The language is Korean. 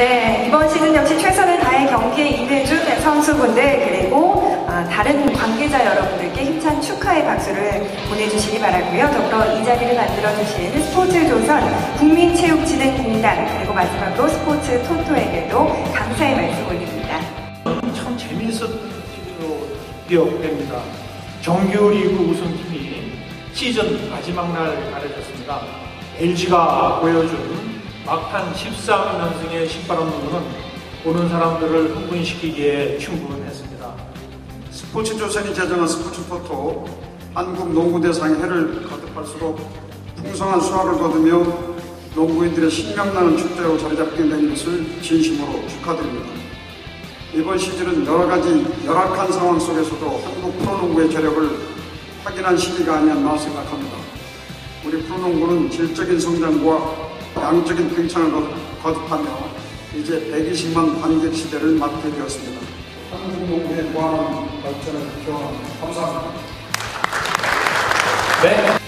네, 이번 시즌 역시 최선을 다해 경기에 임해준 선수분들 그리고 아, 다른 관계자 여러분들께 힘찬 축하의 박수를 보내주시기 바라고요. 더불어 이 자리를 만들어주신 스포츠조선 국민체육진흥공단 그리고 마지막으로 스포츠 토토에게도 감사의 말씀 올립니다. 참 재미있었던 기억됩니다. 정규리그 우승팀이 시즌 마지막 날 가려졌습니다. LG가 보여준 막판 13연승의 신바람 농구는 보는 사람들을 흥분시키기에 충분했습니다. 스포츠 조선이 제정한 스포츠 포토 한국 농구 대상 해를 거듭할수록 풍성한 수확을 거두며 농구인들의 신명나는 축제로 자리 잡게 된 것을 진심으로 축하드립니다. 이번 시즌은 여러 가지 열악한 상황 속에서도 한국 프로농구의 저력을 확인한 시기가 아니었나 생각합니다. 우리 프로농구는 질적인 성장과 양적인 팽창을 거듭- 거듭하며 이제 120만 관객 시대를 맞게 되었습니다. 한국 농구의 무한한 발전을 기원합니다. 감사합니다. 네,